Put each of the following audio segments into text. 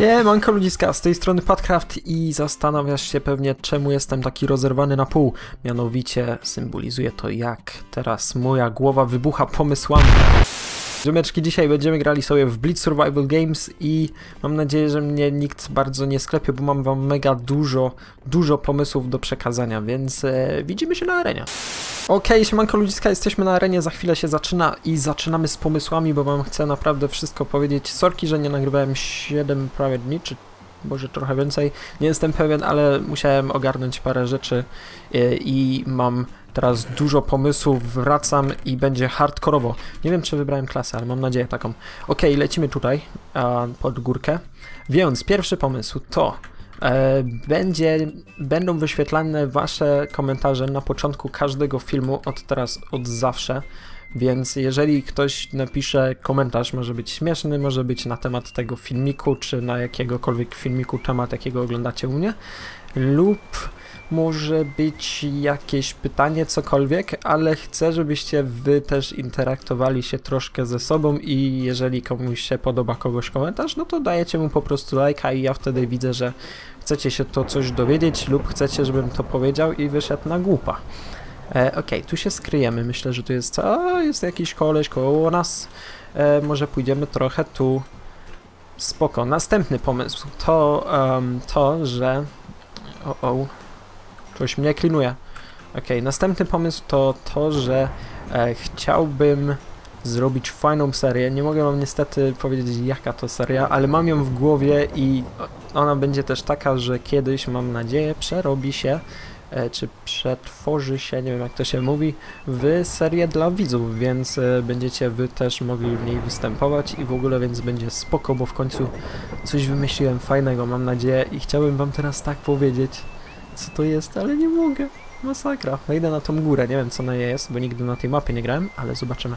Siemanko ludziska, z tej strony Padcraft i zastanawiasz się pewnie czemu jestem taki rozerwany na pół. Mianowicie symbolizuje to jak teraz moja głowa wybucha pomysłami. Ziomeczki, dzisiaj będziemy grali sobie w Blitz Survival Games i mam nadzieję, że mnie nikt bardzo nie sklepie, bo mam wam mega dużo, dużo pomysłów do przekazania, więc e, widzimy się na arenie. Okej, okay, siemanko ludziska, jesteśmy na arenie, za chwilę się zaczyna i zaczynamy z pomysłami, bo wam chcę naprawdę wszystko powiedzieć. Sorki, że nie nagrywałem 7 prawie dni, czy może trochę więcej, nie jestem pewien, ale musiałem ogarnąć parę rzeczy i, e, i mam teraz dużo pomysłów, wracam i będzie hardkorowo. Nie wiem, czy wybrałem klasę, ale mam nadzieję taką. Ok, lecimy tutaj pod górkę. Więc pierwszy pomysł to e, będzie, będą wyświetlane wasze komentarze na początku każdego filmu od teraz, od zawsze. Więc jeżeli ktoś napisze komentarz, może być śmieszny, może być na temat tego filmiku, czy na jakiegokolwiek filmiku temat, jakiego oglądacie u mnie, lub może być jakieś pytanie, cokolwiek, ale chcę, żebyście wy też interaktowali się troszkę ze sobą i jeżeli komuś się podoba kogoś komentarz, no to dajecie mu po prostu lajka i ja wtedy widzę, że chcecie się to coś dowiedzieć lub chcecie, żebym to powiedział i wyszedł na głupa. E, okay, tu się skryjemy. Myślę, że tu jest... A, jest jakiś koleś koło nas. E, może pójdziemy trochę tu. Spoko. Następny pomysł to um, to, że... O, o. Coś mnie klinuje. Ok, następny pomysł to to, że e, chciałbym zrobić fajną serię. Nie mogę wam niestety powiedzieć jaka to seria, ale mam ją w głowie i ona będzie też taka, że kiedyś, mam nadzieję, przerobi się e, czy przetworzy się, nie wiem jak to się mówi, w serię dla widzów, więc e, będziecie wy też mogli w niej występować i w ogóle więc będzie spoko, bo w końcu coś wymyśliłem fajnego, mam nadzieję i chciałbym wam teraz tak powiedzieć, co to jest, ale nie mogę. Masakra. Wejdę na tą górę, nie wiem co na jej jest, bo nigdy na tej mapie nie grałem, ale zobaczymy.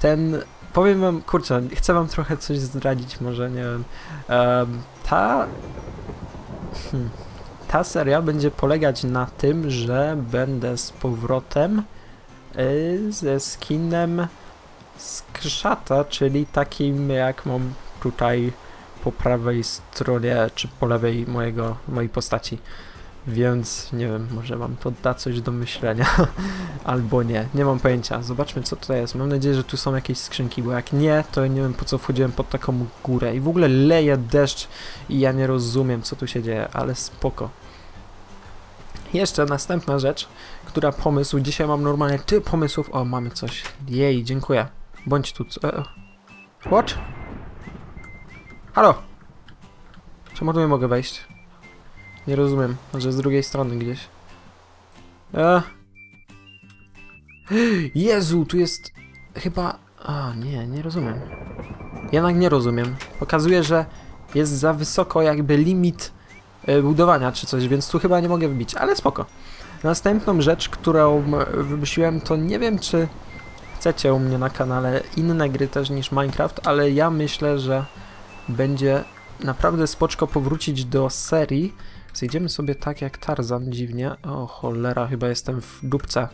Ten, powiem wam, kurczę, chcę wam trochę coś zdradzić, może, nie wiem. Um, ta... Hmm, ta seria będzie polegać na tym, że będę z powrotem yy, ze skinem skrzata, czyli takim jak mam tutaj po prawej stronie, czy po lewej mojego, mojej postaci. Więc nie wiem, może wam to da coś do myślenia, albo nie, nie mam pojęcia. Zobaczmy co tutaj jest. Mam nadzieję, że tu są jakieś skrzynki, bo jak nie, to nie wiem po co wchodziłem pod taką górę. I w ogóle leje deszcz i ja nie rozumiem co tu się dzieje, ale spoko. Jeszcze następna rzecz, która pomysł, dzisiaj mam normalnie ty pomysłów. O, mamy coś. Jej, dziękuję. Bądź tu. E, what? Halo? Czemu tu nie mogę wejść? Nie rozumiem, że z drugiej strony gdzieś. E. Jezu, tu jest chyba... A, nie, nie rozumiem. Jednak nie rozumiem. Pokazuje, że jest za wysoko jakby limit e, budowania czy coś, więc tu chyba nie mogę wbić, ale spoko. Następną rzecz, którą wymyśliłem, to nie wiem, czy chcecie u mnie na kanale inne gry też niż Minecraft, ale ja myślę, że będzie naprawdę spoczko powrócić do serii, Zejdziemy sobie tak jak Tarzan dziwnie. O cholera, chyba jestem w dupce.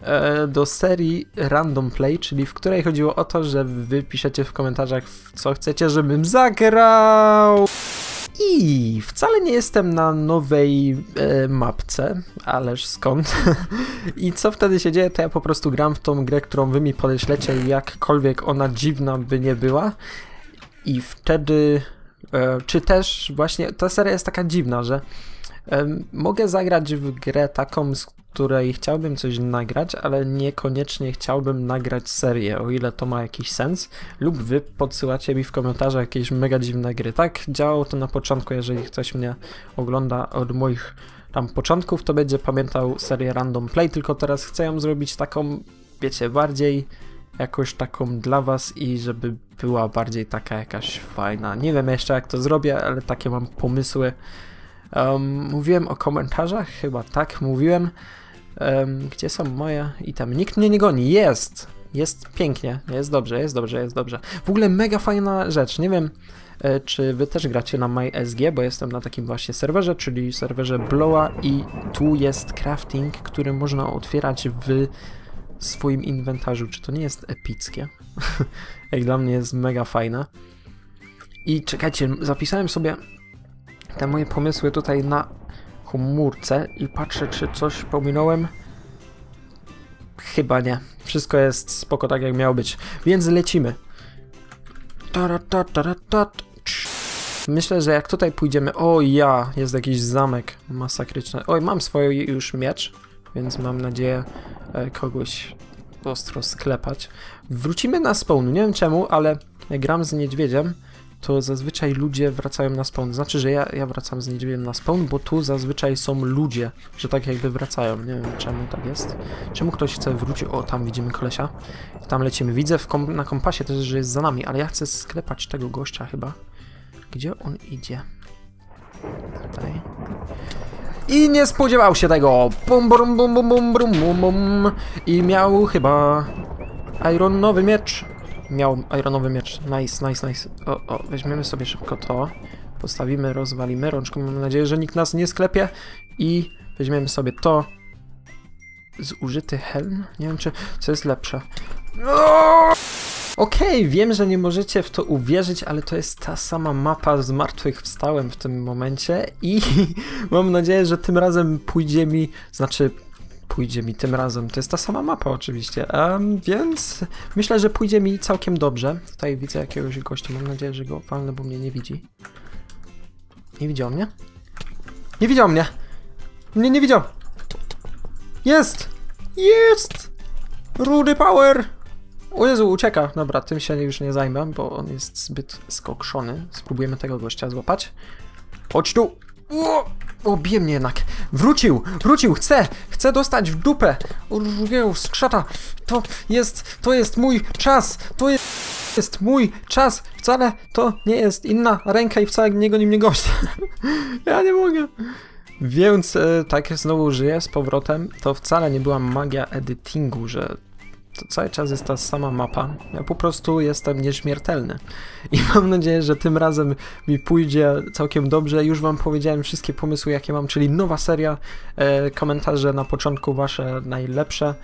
E, do serii Random Play, czyli w której chodziło o to, że wy piszecie w komentarzach co chcecie, żebym zagrał. I wcale nie jestem na nowej e, mapce, ależ skąd? I co wtedy się dzieje, to ja po prostu gram w tą grę, którą wy mi podeślecie, jakkolwiek ona dziwna by nie była. I wtedy czy też właśnie ta seria jest taka dziwna, że mogę zagrać w grę taką, z której chciałbym coś nagrać, ale niekoniecznie chciałbym nagrać serię, o ile to ma jakiś sens, lub wy podsyłacie mi w komentarzach jakieś mega dziwne gry. Tak działało to na początku, jeżeli ktoś mnie ogląda od moich tam początków, to będzie pamiętał serię Random Play, tylko teraz chcę ją zrobić taką, wiecie, bardziej jakoś taką dla was i żeby była bardziej taka jakaś fajna. Nie wiem jeszcze jak to zrobię, ale takie mam pomysły. Um, mówiłem o komentarzach, chyba tak mówiłem. Um, gdzie są moje i tam nikt mnie nie goni. Jest! Jest pięknie, jest dobrze, jest dobrze, jest dobrze. W ogóle mega fajna rzecz. Nie wiem, e, czy wy też gracie na MySG, bo jestem na takim właśnie serwerze, czyli serwerze Blowa i tu jest crafting, który można otwierać w swoim inwentarzu. Czy to nie jest epickie? Jak dla mnie jest mega fajne. I czekajcie, zapisałem sobie te moje pomysły tutaj na komórce i patrzę, czy coś pominąłem. Chyba nie. Wszystko jest spoko tak, jak miało być. Więc lecimy. Myślę, że jak tutaj pójdziemy... O ja, jest jakiś zamek masakryczny. Oj, mam swój już miecz, więc mam nadzieję e, kogoś ostro sklepać. Wrócimy na spawn. Nie wiem czemu, ale jak gram z niedźwiedziem, to zazwyczaj ludzie wracają na spawn. Znaczy, że ja, ja wracam z niedźwiedziem na spawn, bo tu zazwyczaj są ludzie, że tak jakby wracają. Nie wiem czemu tak jest. Czemu ktoś chce wrócić? O, tam widzimy kolesia. Tam lecimy. Widzę kom na kompasie też, że jest za nami, ale ja chcę sklepać tego gościa chyba. Gdzie on idzie? Tutaj. I nie spodziewał się tego. Bum, bum, bum, bum, bum, bum, bum, bum. I miał chyba ironowy miecz. Miał ironowy miecz. Nice, nice, nice. O, o, weźmiemy sobie szybko to. Postawimy, rozwalimy rączką. Mam nadzieję, że nikt nas nie sklepie. I weźmiemy sobie to. Zużyty helm? Nie wiem, czy co jest lepsze. Okej, okay, wiem, że nie możecie w to uwierzyć, ale to jest ta sama mapa z martwych wstałem w tym momencie i mam nadzieję, że tym razem pójdzie mi, znaczy pójdzie mi tym razem. To jest ta sama mapa oczywiście, um, więc myślę, że pójdzie mi całkiem dobrze. Tutaj widzę jakiegoś gościa, mam nadzieję, że go walnę, bo mnie nie widzi. Nie widział mnie? Nie widział mnie! Nie, nie widział! Jest! Jest! Rudy Power! O Jezu, ucieka. Dobra, tym się już nie zajmę, bo on jest zbyt skokszony. Spróbujemy tego gościa złapać. Chodź tu! O, obie mnie jednak. Wrócił, wrócił, chcę, chcę dostać w dupę. O, skrzata. To jest, to jest mój czas. To jest, jest mój czas. Wcale to nie jest inna ręka i wcale niego nim nie gość. ja nie mogę. Więc e, tak znowu żyję z powrotem. To wcale nie była magia editingu, że to cały czas jest ta sama mapa. Ja po prostu jestem nieśmiertelny. I mam nadzieję, że tym razem mi pójdzie całkiem dobrze. Już wam powiedziałem wszystkie pomysły, jakie mam, czyli nowa seria, e, komentarze na początku wasze najlepsze.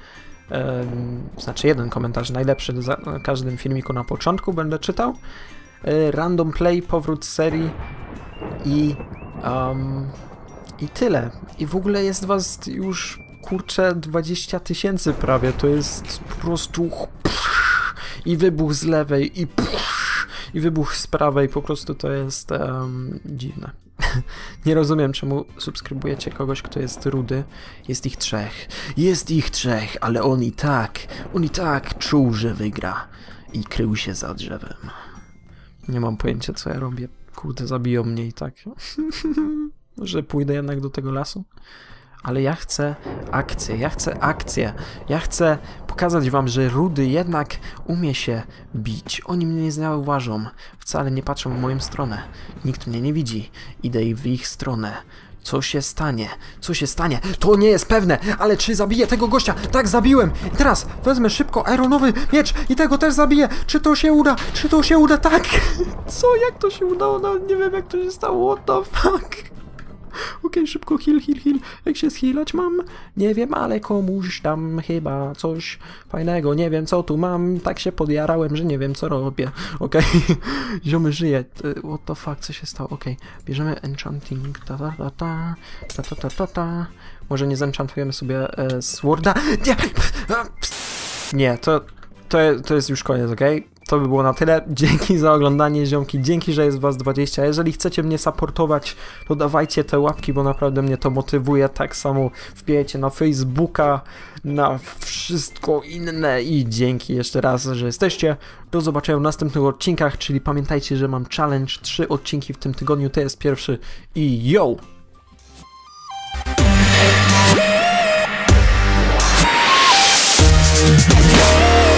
E, znaczy jeden komentarz najlepszy za każdym filmiku na początku będę czytał. E, random play, powrót serii i um, i tyle. I w ogóle jest was już kurczę 20 tysięcy prawie, to jest po prostu i wybuch z lewej i i wybuch z prawej, po prostu to jest um, dziwne. Nie rozumiem, czemu subskrybujecie kogoś, kto jest rudy. Jest ich trzech. Jest ich trzech, ale on i tak, on i tak czuł, że wygra. I krył się za drzewem. Nie mam pojęcia, co ja robię. Kurde, zabiją mnie i tak. że pójdę jednak do tego lasu ale ja chcę akcję, ja chcę akcję, ja chcę pokazać wam, że Rudy jednak umie się bić. Oni mnie nie zauważą, wcale nie patrzą w moją stronę. Nikt mnie nie widzi, idę w ich stronę. Co się stanie? Co się stanie? To nie jest pewne, ale czy zabiję tego gościa? Tak, zabiłem! I teraz wezmę szybko ironowy miecz i tego też zabiję! Czy to się uda? Czy to się uda? Tak! Co? Jak to się udało? No, nie wiem jak to się stało, what the fuck? Okej, szybko, heal, heal, heal. Jak się zhilać mam? Nie wiem, ale komuś tam chyba coś fajnego. Nie wiem, co tu mam. Tak się podjarałem, że nie wiem, co robię. Okej, okay. ziomy żyje. E, what the fuck, co się stało? Okej, okay. bierzemy enchanting. Ta ta ta ta. Ta ta ta ta ta. Może nie zenchantujemy sobie e, sworda. Nie! Nie, to, to, to jest już koniec, okej? Okay? To by było na tyle. Dzięki za oglądanie, ziomki. Dzięki, że jest was 20. Jeżeli chcecie mnie supportować, to dawajcie te łapki, bo naprawdę mnie to motywuje. Tak samo wbijajcie na Facebooka, na wszystko inne i dzięki jeszcze raz, że jesteście. Do zobaczenia w następnych odcinkach, czyli pamiętajcie, że mam challenge, 3 odcinki w tym tygodniu, to jest pierwszy i yo! Yeah.